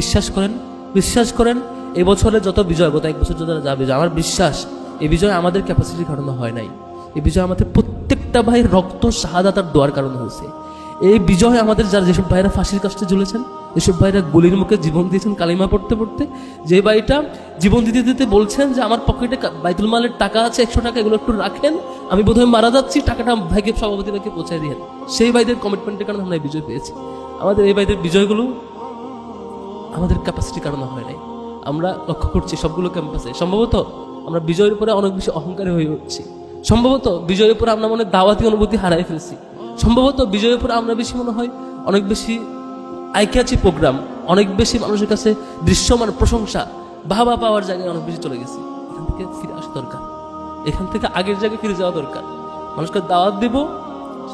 বিশ্বাস করেন বিশ্বাস করেন এবছরে যত বিজয় গত এক বছর যত যা বিজয়, আমার বিশ্বাস এই বিজয় আমাদের ক্যাপাসিটির কারণে হয় নাই। এই বিজয় আমাদের প্রত্যেকটা ভাইয়ের রক্ত শাহাদাতার দোয়ার কারণে হয়েছে। এই বিজয় আমাদের যারা, যেসব ভাইরা ফাঁসির কাছে ঝুলেছেন, যেসব ভাইরা গুলির মুখে জীবন দিয়েছেন কালিমা পড়তে পড়তে, যে ভাইটা জীবন দিতে দিতে বলছেন যে, আমার পকেটে বাইতুল মালের টাকা আছে, একশো টাকা, এগুলো একটু রাখেন, আমি বোধহয় মারা যাচ্ছি, টাকাটা ভাইকে সভাপতি ভাইকে পৌঁছায় দিয়ে সেই ভাইদের কমিটমেন্টের কারণে আমরা এই বিজয় পেয়েছি। আমাদের এই ভাইদের বিজয়গুলো আমাদের ক্যাপাসিটি কারণে হয় নাই। আমরা লক্ষ্য করছি সবগুলো ক্যাম্পাসে সম্ভবত আমরা বিজয়ের উপরে অনেক বেশি অহংকারী হয়ে উঠছি। সম্ভবত বিজয়ের উপরে আমরা মনে দাওয়াতি অনুভূতি হারাই ফেলছি। সম্ভবত বিজয়ের উপরে আমরা বেশি মনে হয় অনেক বেশি আইক্যাচি প্রোগ্রাম অনেক বেশি মানুষের কাছে দৃশ্যমান প্রশংসা, বাহবা পাওয়ার জায়গায় অনেক বেশি চলে গেছি। এখান থেকে ফিরে আসা দরকার। এখান থেকে আগের জায়গায় ফিরে যাওয়া দরকার। মানুষকে দাওয়াত দিব,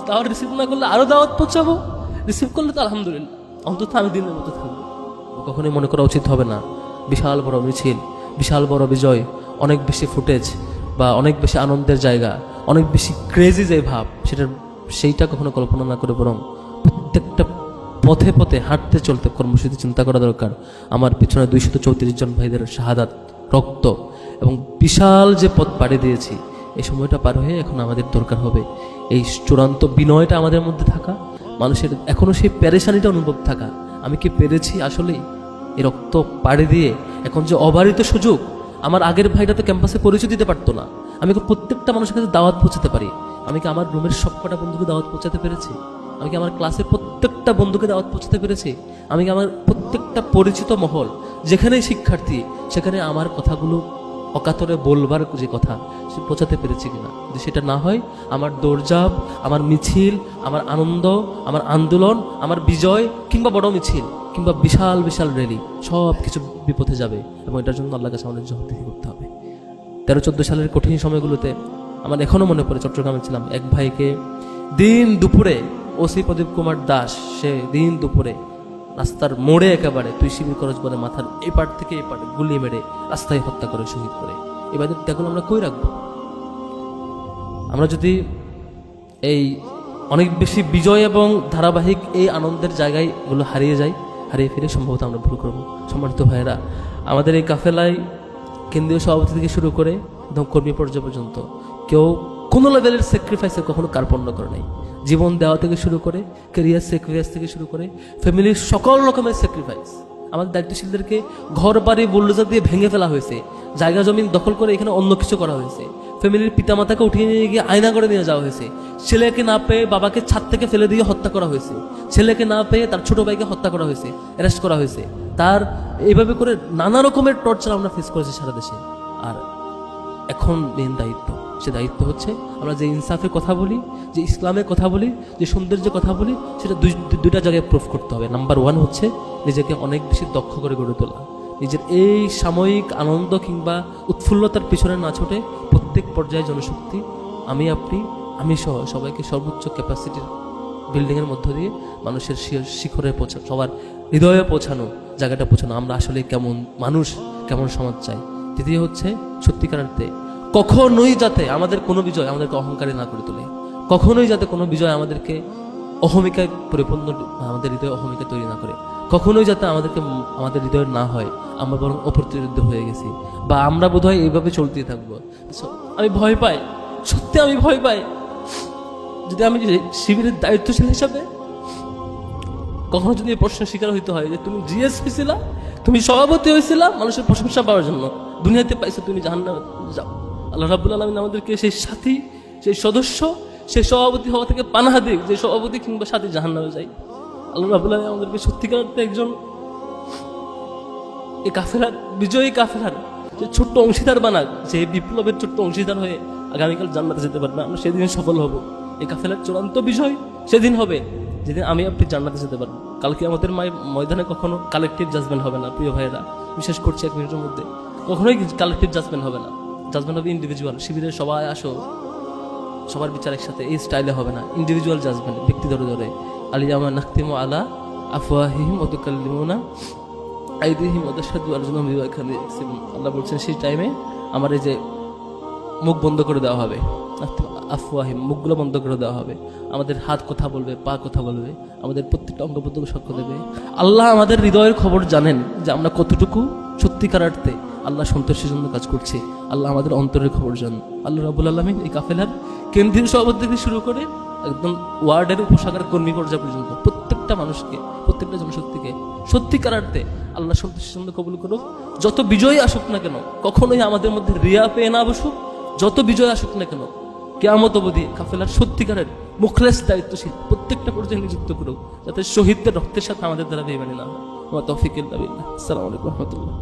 দাওয়াত রিসিভ না করলে আরও দাওয়াত পৌঁছাবো। রিসিভ করলে তো আলহামদুলিল্লাহ। অন্তত আমি দিনের মতো থাকব। কখনোই মনে করা উচিত হবে না। বিশাল বড় মিছিল, বিশাল বড় বিজয়, অনেক বেশি ফুটেজ বা অনেক বেশি আনন্দের জায়গা, অনেক বেশি ক্রেজি যে ভাব সেটা সেইটা কখনো কল্পনা না করে বরং প্রত্যেকটা পথে পথে হাঁটতে চলতে কর্মসূচি চিন্তা করা দরকার। আমার পিছনে দুইশত চৌত্রিশ জন ভাইদের শাহাদাত, রক্ত এবং বিশাল যে পথ পাড়ি দিয়েছি, এই সময়টা পার হয়ে এখন আমাদের দরকার হবে। এই চূড়ান্ত বিনয়টা আমাদের মধ্যে থাকা, মানুষের এখনও সেই প্যারেশানিটা অনুভব থাকা আমি কি পেরেছি আসলেই? এ রক্ত পাড়ি দিয়ে এখন যে অবারিত সুযোগ, আমার আগের ভাইটা তো ক্যাম্পাসে পরিচয় দিতে পারতো না। আমি প্রত্যেকটা মানুষের কাছে দাওয়াত পৌঁছাতে পারি? আমি কি আমার রুমের সবকটা বন্ধুকে দাওয়াত পৌঁছাতে পেরেছি? আমি কি আমার ক্লাসের প্রত্যেকটা বন্ধুকে দাওয়াত পৌঁছাতে পেরেছি? আমি কি আমার প্রত্যেকটা পরিচিত মহল, যেখানেই শিক্ষার্থী, সেখানে আমার কথাগুলো অকাতরে বলবার যে কথা, সে পৌঁছাতে পেরেছি কিনা? যদি সেটা না হয়, আমার দৌড়জাপ আমার মিছিল, আমার আনন্দ, আমার আন্দোলন, আমার বিজয়, কিংবা বড় মিছিল, কিংবা বিশাল বিশাল র্যালি সব কিছু বিপথে যাবে এবং এটার জন্য আল্লাহ কাছে আমাদের জবাবদিহি করতে হবে। তেরো, চোদ্দ সালের কঠিন সময়গুলোতে আমার এখনও মনে পড়ে, চট্টগ্রামে ছিলাম এক ভাইকে। দিন দুপুরে ওসি প্রদীপ কুমার দাস, সে দিন দুপুরে রাস্তার মোড়ে একেবারে তুই শিবির করজ বলে মাথার এই পাট থেকে এই পাটে গুলি মেরে রাস্তায় হত্যা করে, শহীদ করে। এবার ত্যাগগুলো আমরা কই রাখব? আমরা যদি এই অনেক বেশি বিজয় এবং ধারাবাহিক এই আনন্দের জায়গায় এগুলো হারিয়ে যাই, হারিয়ে ফিরে সম্ভবত আমরা ভুল করব। সম্মানিত ভাইয়েরা, আমাদের এই কাফেলায় কেন্দ্রীয় সভাপতি থেকে শুরু করে কর্মী পর্যায় পর্যন্ত কেউ কোনো লেভেলের স্যাক্রিফাইসে কখনো কার্পণ্য করে নাই। জীবন দেওয়া থেকে শুরু করে কেরিয়ার স্যাক্রিফাইস থেকে শুরু করে ফ্যামিলির সকল রকমের স্যাক্রিফাইস আমাদের দায়িত্বশীলদেরকে ঘর বাড়ি বুল্ডোজার দিয়ে ভেঙে ফেলা হয়েছে। জায়গা, জমিন দখল করে এখানে অন্য কিছু করা হয়েছে। ফ্যামিলির পিতামাতাকে উঠিয়ে নিয়ে গিয়ে আয়না করে নিয়ে যাওয়া হয়েছে। ছেলেকে না পেয়ে বাবাকে ছাদ থেকে ফেলে দিয়ে হত্যা করা হয়েছে। ছেলেকে না পেয়ে তার ছোট ভাইকে হত্যা করা হয়েছে অ্যারেস্ট করা হয়েছে। তার এইভাবে করে নানা রকমের টর্চার আমরা ফেস করেছি সারা দেশে। আর এখন মেন দায়িত্ব। সে দায়িত্ব হচ্ছে। আমরা যে ইনসাফের কথা বলি, যে ইসলামের কথা বলি, যে সৌন্দর্যের কথা বলি, সেটা দুই, দুইটা জায়গায় প্রুফ করতে হবে। নাম্বার ওয়ান হচ্ছে নিজেকে অনেক বেশি দক্ষ করে গড়ে তোলা। নিজের এই সাময়িক আনন্দ কিংবা উৎফুল্লতার পিছনে না ছোটে প্রত্যেক পর্যায়ে জনশক্তি, আমি, আপনি, আমি সহ সবাইকে সর্বোচ্চ ক্যাপাসিটির বিল্ডিংয়ের মধ্য দিয়ে মানুষের শিখরে পৌঁছা, সবার হৃদয়ে পৌঁছানো, জায়গাটা পৌঁছানো। আমরা আসলে কেমন মানুষ, কেমন সমাজ চাই। তৃতীয় হচ্ছে সত্যিকারার্থে কখনোই যাতে আমাদের কোনো বিজয় আমাদেরকে অহংকারী না করে তোলে। কখনোই যাতে কোনো বিজয় আমাদেরকে অহমিকায় পরিপূর্ণ, আমাদের হৃদয়ে অহমিকা তৈরি না করে। কখনোই যাতে আমাদেরকে, আমাদের হৃদয় না হয়, আমরা বরং অপ্রতিরোধ হয়ে গেছি। বা আমরা বোধহয় এইভাবে চলতেই থাকব। আমি ভয় পাই। সত্যি আমি ভয় পাই। যদি আমি শিবিরের দায়িত্বশীল হিসাবে কখনো যদি প্রশ্নের শিকার হইতে হয় যে তুমি জিএস হয়েছিলা তুমি সভাপতি হয়েছিলা মানুষের প্রশংসা পাওয়ার জন্য, দুনিয়াতে পাইছো তুমি জাহান্নামে যাও। আল্লাহ রাবুল আলমিন আমাদেরকে সেই সাথী, সেই সদস্য, সেই সভাপতি হওয়া থেকে পানাহা দিক, যে সভাপতি কিংবা সাথী জাহান্নামে যাই আল্লাহ রাবুল আলমিন আমাদেরকে সত্যিকার অর্থে একজন এই কাফেরার বিজয়ী কাফেরার যে ছোট্ট অংশীদার বানাক, যে বিপ্লবের ছোট্ট অংশীদার হয়ে আগামীকাল জান্নাতে যেতে পারবে। আমরা সেদিন সফল হব। এই কাফেলার চূড়ান্ত বিষয় সেদিন হবে, যেদিন আমি আপনি জান্নাতে যেতে পারব। কালকে আমাদের ময়দানে কখনো কালেকটিভ জাজমেন্ট হবে না, প্রিয় ভাইয়েরা। বিশেষ করছি এক মিনিটের মধ্যে। কখনোই কালেকটিভ জাজমেন্ট হবে না। জাজমেন্ট হবে ইন্ডিভিজুয়াল শিবিরে সবাই আসো সবার বিচার একসাথে, এই স্টাইলে হবে না। ইন্ডিভিজুয়াল জাজমেন্ট ব্যক্তি ধরে ধরে। আলী জামা নাখতিম আলা আফওয়াহিম অতুকাল্লিমুনা আইদিহিম বিবাহ খালি আল্লাহ বলছেন, সেই টাইমে আমার এই যে মুখ বন্ধ করে দেওয়া হবে। আফওয়াহিম, মুখগুলো বন্ধ করে দেওয়া হবে। আমাদের হাত কথা বলবে, পা কথা বলবে, আমাদের প্রত্যেকটা অঙ্গ প্রত্যঙ্গ সাক্ষ্য দেবে আল্লাহ আমাদের হৃদয়ের খবর জানেন যে আমরা কতটুকু সত্যিকার অর্থে আল্লাহ সন্তোষের জন্য কাজ করছে। আল্লাহ আমাদের অন্তরের খবর জানেন আল্লাহ রাবুল আলমিন এই কাফেলার কেন্দ্রীয় সভাপতি থেকে শুরু করে একদম ওয়ার্ডের উপশাখার কর্মী পর্যায় পর্যন্ত প্রত্যেকটা মানুষকে, প্রত্যেকটা জনশক্তিকে সত্যিকার অর্থে আল্লাহ সন্তোষের জন্য কবুল করুক। যত বিজয় আসুক না কেন, কখনোই আমাদের মধ্যে রিয়া পেয়ে না বসুক। যত বিজয় আসুক না কেন, কেয়ামত অবধি কাফেলার সত্যিকারের মুখলেস দায়িত্বশীল প্রত্যেকটা পর্যায়ে নিযুক্ত করুক, যাতে শহীদদের রক্তের সাথে আমাদের দ্বারা বেমানি না হয়। তৌফিক আসসালামু আলাইকুম রহমতুল্লাহ।